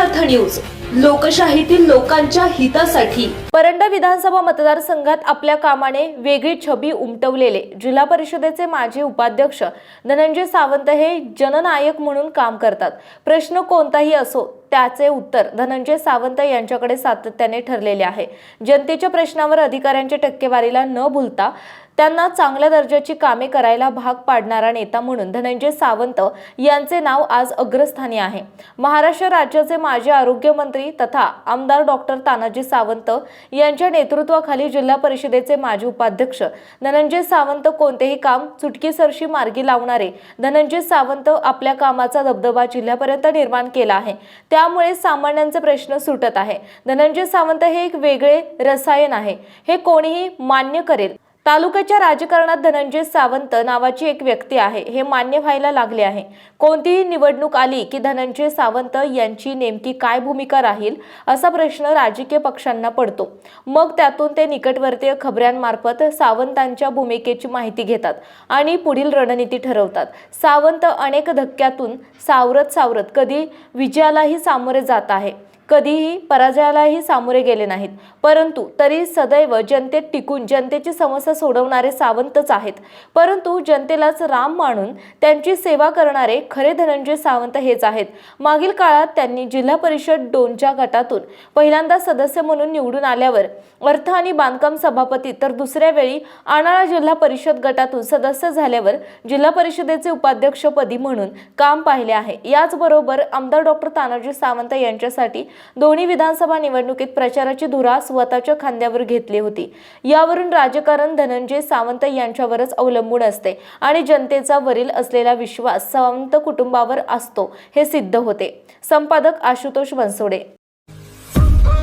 अर्थ न्यूज. लोकशाहीतील लोकांच्या हितासाठी. परंडा विधानसभा मतदारसंघात आपल्या कामाने वेगळी छबी उमटवलेले जिल्हा परिषदेचे माजी उपाध्यक्ष धनंजय सावंत हे जननायक म्हणून काम करतात. प्रश्न कोणताही असो त्याचे उत्तर धनंजय सावंत यांच्याकडे सातत्याने ठरलेले आहे. जनतेच्या प्रश्नावर अधिकाऱ्यांच्या टक्केवारीला न भूलता त्यांना चांगल्या दर्जाची कामे करायला भाग पाडणारा नेता म्हणून धनंजय सावंत यांचे नाव आज अग्रस्थानी आहे. महाराष्ट्र राज्याचे माजी आरोग्यमंत्री तथा आमदार डॉक्टर तानाजी सावंत यांच्या नेतृत्वाखाली जिल्हा परिषदेचे माजी उपाध्यक्ष धनंजय सावंत कोणतेही काम चुटकीसरशी मार्गी लावणारे धनंजय सावंत आपल्या कामाचा दबदबा जिल्ह्यापर्यंत निर्माण केला आहे. त्यामुळे सामान्यांचे प्रश्न सुटत आहे. धनंजय सावंत हे एक वेगळे रसायन आहे. हे कोणीही मान्य करेल. तालुक्याच्या राजकारणात धनंजय सावंत नावाची एक व्यक्ती आहे. हे मान्य व्हायला लागले आहे. कोणतीही निवडणूक आली की धनंजय सावंत यांची नेमकी काय भूमिका राहील असा प्रश्न राजकीय पक्षांना पडतो. मग त्यातून ते निकटवर्तीय खबऱ्यांमार्फत सावंतांच्या भूमिकेची माहिती घेतात आणि पुढील रणनीती ठरवतात. सावंत अनेक धक्क्यातून सावरत सावरत कधी विजयालाही सामोरे जात आहे. कधीही पराजयालाही सामोरे गेले नाहीत. परंतु तरी सदैव जनतेत टिकून जनतेची समस्या सोडवणारे सावंतच आहेत. परंतु जनतेलाच राम मानून त्यांची सेवा करणारे खरे धनंजय सावंत हेच आहेत. मागील काळात त्यांनी जिल्हा परिषद दोनच्या गटातून पहिल्यांदा सदस्य म्हणून निवडून आल्यावर अर्थ आणि बांधकाम सभापती तर दुसऱ्या वेळी आणाळा जिल्हा परिषद गटातून सदस्य झाल्यावर जिल्हा परिषदेचे उपाध्यक्षपदी म्हणून काम पाहिले आहे. याचबरोबर आमदार डॉक्टर तानाजी सावंत यांच्यासाठी दोन्ही विधानसभा निवडणुकीत प्रचाराची धुरा स्वतःच्या खांद्यावर घेतली होती. यावरून राजकारण धनंजय सावंत यांच्यावरच अवलंबून असते आणि जनतेचा वरील असलेला विश्वास सावंत कुटुंबावर असतो हे सिद्ध होते. संपादक आशुतोष बनसोडे.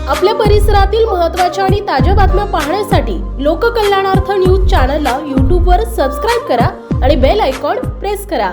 आपल्या परिसरातील महत्त्वाच्या आणि ताज्या बातम्या पाहण्यासाठी लोककल्याणार्थ न्यूज चॅनलला यूट्यूबवर सबस्क्राईब करा आणि बेल आयकॉन प्रेस करा.